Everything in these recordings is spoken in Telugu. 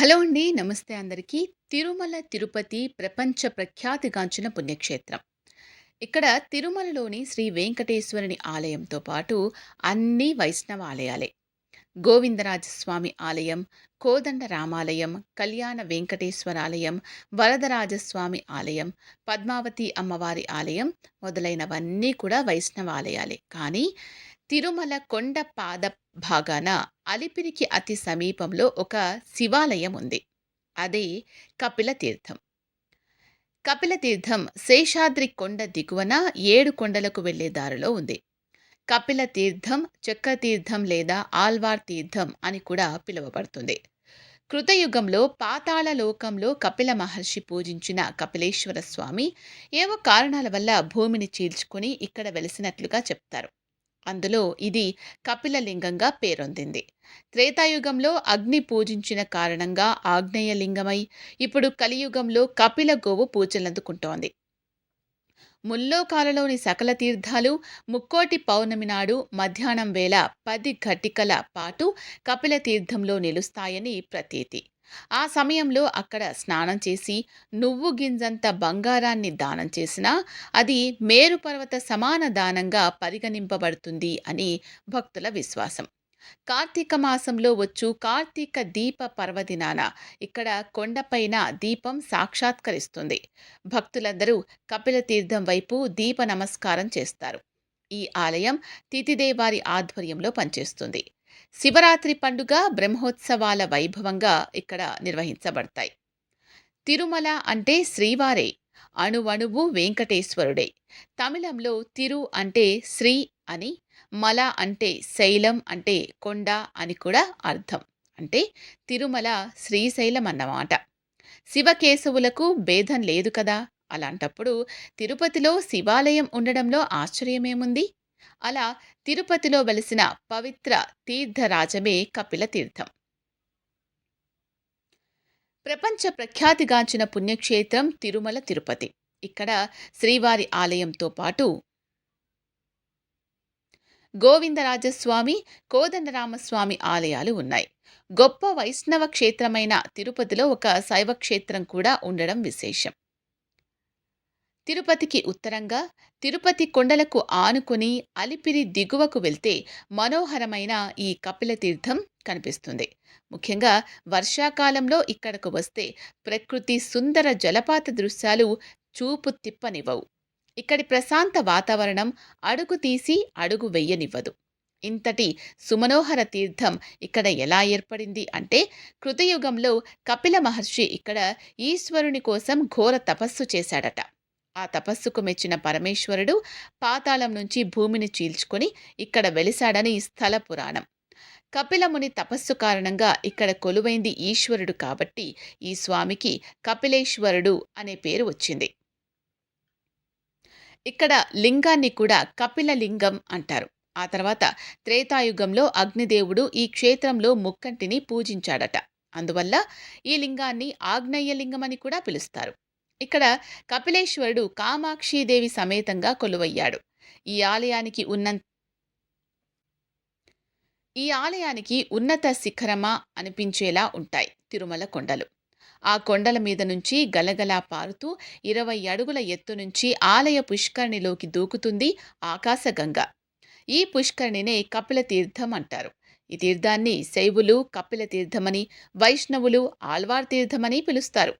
హలో అండి. నమస్తే అందరికీ. తిరుమల తిరుపతి ప్రపంచ ప్రఖ్యాతిగాంచిన పుణ్యక్షేత్రం. ఇక్కడ తిరుమలలోని శ్రీ వెంకటేశ్వరుని ఆలయంతో పాటు అన్నీ వైష్ణవ ఆలయాలే. గోవిందరాజస్వామి ఆలయం, కోదండ రామాలయం, కళ్యాణ వెంకటేశ్వరాలయం, వరదరాజస్వామి ఆలయం, పద్మావతి అమ్మవారి ఆలయం మొదలైనవన్నీ కూడా వైష్ణవ ఆలయాలే. కానీ తిరుమల కొండ పాద భాగాన అలిపిరికి అతి సమీపంలో ఒక శివాలయం ఉంది. అదే కపిల తీర్థం. కపిల తీర్థం శేషాద్రి కొండ దిగువన ఏడు కొండలకు వెళ్ళే దారిలో ఉంది. కపిల తీర్థం, చక్రతీర్థం లేదా ఆల్వార్ తీర్థం అని కూడా పిలువబడుతుంది. కృతయుగంలో పాతాళ లోకంలో కపిల మహర్షి పూజించిన కపిలేశ్వర స్వామి ఏవో కారణాల వల్ల భూమిని చీల్చుకొని ఇక్కడ వెలిసినట్లుగా చెప్తారు. అందులో ఇది కపిల లింగంగా పేరొందింది. త్రేతాయుగంలో అగ్ని పూజించిన కారణంగా ఆగ్నేయ లింగమై ఇప్పుడు కలియుగంలో కపిల గోవు పూజలందుకుంటోంది. ముల్లోకాలలోని సకల తీర్థాలు ముక్కోటి పౌర్ణమి నాడు మధ్యాహ్నం వేళ పది ఘటికల పాటు కపిల తీర్థంలో నిలుస్తాయని ప్రతీతి. ఆ సమయంలో అక్కడ స్నానం చేసి నువ్వు గింజంత బంగారాన్ని దానం చేసినా అది మేరు పర్వత సమాన దానంగా పరిగణింపబడుతుంది అని భక్తుల విశ్వాసం. కార్తీక మాసంలో వచ్చు కార్తీక దీప పర్వదినాన ఇక్కడ కొండపైన దీపం సాక్షాత్కరిస్తుంది. భక్తులందరూ కపిలతీర్థం వైపు దీప నమస్కారం చేస్తారు. ఈ ఆలయం తితిదేవారి ఆధ్వర్యంలో పనిచేస్తుంది. శివరాత్రి పండుగ బ్రహ్మోత్సవాల వైభవంగా ఇక్కడ నిర్వహించబడతాయి. తిరుమల అంటే శ్రీవారే. అణువణువు వెంకటేశ్వరుడే. తమిళంలో తిరు అంటే శ్రీ అని, మల అంటే శైలం అంటే కొండ అని కూడా అర్థం. అంటే తిరుమల శ్రీశైలం అన్నమాట. శివకేశవులకు భేదం లేదు కదా! అలాంటప్పుడు తిరుపతిలో శివాలయం ఉండడంలో ఆశ్చర్యమేముంది? అలా తిరుపతిలో వెలసిన పవిత్ర తీర్థరాజమే కపిల తీర్థం. ప్రపంచ ప్రఖ్యాతిగాంచిన పుణ్యక్షేత్రం తిరుమల తిరుపతి. ఇక్కడ శ్రీవారి ఆలయంతో పాటు గోవిందరాజస్వామి, కోదండరామస్వామి ఆలయాలు ఉన్నాయి. గొప్ప వైష్ణవ క్షేత్రమైన తిరుపతిలో ఒక శైవ క్షేత్రం కూడా ఉండడం విశేషం. తిరుపతికి ఉత్తరంగా తిరుపతి కొండలకు ఆనుకుని అలిపిరి దిగువకు వెళ్తే మనోహరమైన ఈ కపిల తీర్థం కనిపిస్తుంది. ముఖ్యంగా వర్షాకాలంలో ఇక్కడకు వస్తే ప్రకృతి సుందర జలపాత దృశ్యాలు చూపు తిప్పనివ్వవు. ఇక్కడి ప్రశాంత వాతావరణం అడుగు తీసి అడుగు వెయ్యనివ్వదు. ఇంతటి సుమనోహర తీర్థం ఇక్కడ ఎలా ఏర్పడింది అంటే కృతయుగంలో కపిల మహర్షి ఇక్కడ ఈశ్వరుని కోసం ఘోర తపస్సు చేశాడట. ఆ తపస్సుకు మెచ్చిన పరమేశ్వరుడు పాతాళం నుంచి భూమిని చీల్చుకొని ఇక్కడ వెలిశాడని స్థల పురాణం. కపిలముని తపస్సు కారణంగా ఇక్కడ కొలువైంది ఈశ్వరుడు కాబట్టి ఈ స్వామికి కపిలేశ్వరుడు అనే పేరు వచ్చింది. ఇక్కడ లింగాన్ని కూడా కపిల లింగం అంటారు. ఆ తర్వాత త్రేతాయుగంలో అగ్నిదేవుడు ఈ క్షేత్రంలో ముక్కంటిని పూజించాడట. అందువల్ల ఈ లింగాన్ని ఆగ్నేయ లింగం అని కూడా పిలుస్తారు. ఇక్కడ కపిలేశ్వరుడు కామాక్షీదేవి సమేతంగా కొలువయ్యాడు. ఈ ఆలయానికి ఉన్న ఈ ఆలయానికి ఉన్నత శిఖరమా అనిపించేలా ఉంటాయి తిరుమల కొండలు. ఆ కొండల మీద నుంచి గలగలా పారుతూ ఇరవై అడుగుల ఎత్తు నుంచి ఆలయ పుష్కరిణిలోకి దూకుతుంది ఆకాశగంగ. ఈ పుష్కరిణినే కపిల తీర్థం అంటారు. ఈ తీర్థాన్ని శైవులు కపిల తీర్థమని, వైష్ణవులు ఆళ్వార్ తీర్థమని పిలుస్తారు.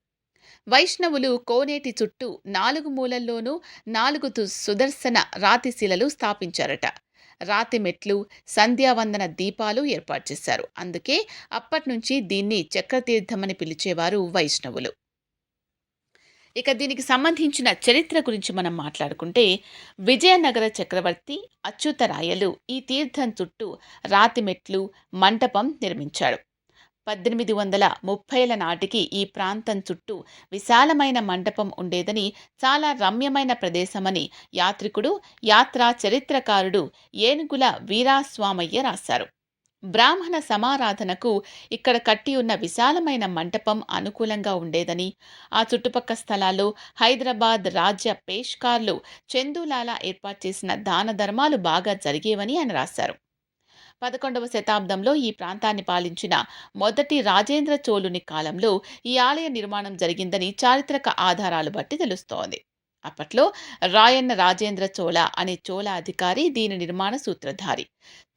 వైష్ణవులు కోనేటి చుట్టూ నాలుగు మూలల్లోనూ నాలుగు సుదర్శన రాతిశిలలు స్థాపించారట. రాతి మెట్లు, సంధ్యావందన దీపాలు ఏర్పాటు చేశారు. అందుకే అప్పటినుంచి దీన్ని చక్రతీర్థమని పిలిచేవారు వైష్ణవులు. ఇక దీనికి సంబంధించిన చరిత్ర గురించి మనం మాట్లాడుకుంటే విజయనగర చక్రవర్తి అచ్యుతరాయలు ఈ తీర్థం చుట్టూ రాతి మెట్లు, మంటపం నిర్మించాడు. పద్దెనిమిది వందల ముప్పైల నాటికి ఈ ప్రాంతం చుట్టూ విశాలమైన మంటపం ఉండేదని, చాలా రమ్యమైన ప్రదేశమని యాత్రికుడు, యాత్రా చరిత్రకారుడు ఏనుగుల వీరాస్వామయ్య రాశారు. బ్రాహ్మణ సమారాధనకు ఇక్కడ కట్టి ఉన్న విశాలమైన మంటపం అనుకూలంగా ఉండేదని, ఆ చుట్టుపక్క స్థలాల్లో హైదరాబాద్ రాజ్య పేష్కార్లు చందూలాలా ఏర్పాటు చేసిన దాన ధర్మాలు బాగా జరిగేవని ఆయన రాశారు. పదకొండవ శతాబ్దంలో ఈ ప్రాంతాన్ని పాలించిన మొదటి రాజేంద్ర చోళుని కాలంలో ఈ ఆలయ నిర్మాణం జరిగిందని చారిత్రక ఆధారాలు బట్టి తెలుస్తోంది. అప్పట్లో రాయన్న రాజేంద్ర చోళ అనే చోళ అధికారి దీని నిర్మాణ సూత్రధారి.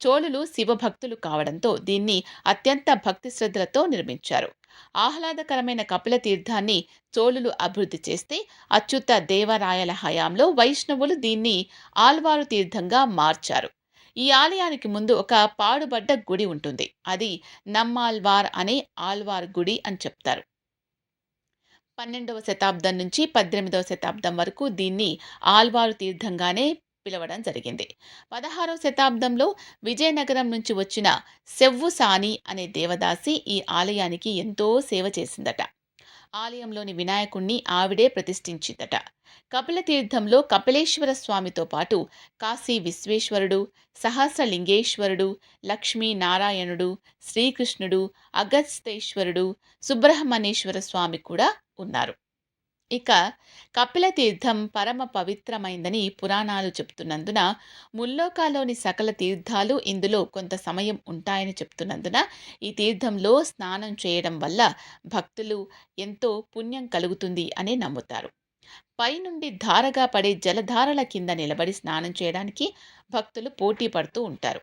చోళులు శివభక్తులు కావడంతో దీన్ని అత్యంత భక్తి శ్రద్ధలతో నిర్మించారు. ఆహ్లాదకరమైన కపిల తీర్థాన్ని చోళులు అభివృద్ధి చేస్తే అచ్యుత దేవరాయల హయాంలో వైష్ణవులు దీన్ని ఆల్వారు తీర్థంగా మార్చారు. ఈ ఆలయానికి ముందు ఒక పాడుబడ్డ గుడి ఉంటుంది. అది నమ్మాల్వార్ అనే ఆల్వార్ గుడి అని చెప్తారు. పన్నెండవ శతాబ్దం నుంచి పద్దెనిమిదవ శతాబ్దం వరకు దీన్ని ఆల్వారు తీర్థంగానే పిలవడం జరిగింది. పదహారవ శతాబ్దంలో విజయనగరం నుంచి వచ్చిన సెవ్వు సాని అనే దేవదాసి ఈ ఆలయానికి ఎంతో సేవ చేసిందట. ఆలయంలోని వినాయకుణ్ణి ఆవిడే ప్రతిష్ఠించిందట. కపిలతీర్థంలో కపిలేశ్వర స్వామితో పాటు కాశీ విశ్వేశ్వరుడు సహస్రలింగేశ్వరుడు లక్ష్మీ నారాయణుడు శ్రీకృష్ణుడు అగస్తేశ్వరుడు సుబ్రహ్మణ్యేశ్వర స్వామి కూడా ఉన్నారు. ఇక కపిలతీర్థం పరమ పవిత్రమైందని పురాణాలు చెప్తున్నందున ముల్లోకాలోని సకల తీర్థాలు ఇందులో కొంత సమయం ఉంటాయని చెప్తున్నందున ఈ తీర్థంలో స్నానం చేయడం వల్ల భక్తులు ఎంతో పుణ్యం కలుగుతుంది అని నమ్ముతారు. పైనుండి ధారగా పడే జలధారల కింద నిలబడి స్నానం చేయడానికి భక్తులు పోటీ పడుతూ ఉంటారు.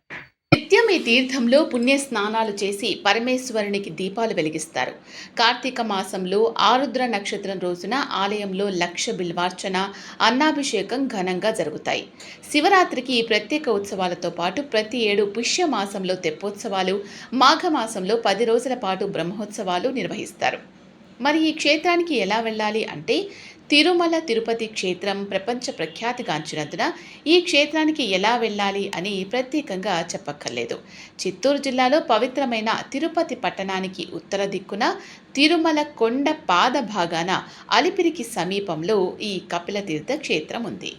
నిత్యం ఈ తీర్థంలో పుణ్య స్నానాలు చేసి పరమేశ్వరునికి దీపాలు వెలిగిస్తారు. కార్తీక మాసంలో ఆరుద్ర నక్షత్రం రోజున ఆలయంలో లక్ష బిల్వార్చన అన్నాభిషేకం ఘనంగా జరుగుతాయి. శివరాత్రికి ఈ ప్రత్యేక ఉత్సవాలతో పాటు ప్రతి ఏడు పుష్య మాసంలో తెప్పోత్సవాలు మాఘమాసంలో పది రోజుల పాటు బ్రహ్మోత్సవాలు నిర్వహిస్తారు. మరి ఈ క్షేత్రానికి ఎలా వెళ్ళాలి అంటే తిరుమల తిరుపతి క్షేత్రం ప్రపంచ ప్రఖ్యాతిగాంచినందున ఈ క్షేత్రానికి ఎలా వెళ్ళాలి అని ప్రత్యేకంగా చెప్పక్కర్లేదు. చిత్తూరు జిల్లాలో పవిత్రమైన తిరుపతి పట్టణానికి ఉత్తర దిక్కున తిరుమల కొండ పాద భాగాన అలిపిరికి సమీపంలో ఈ కపిలతీర్థ క్షేత్రం ఉంది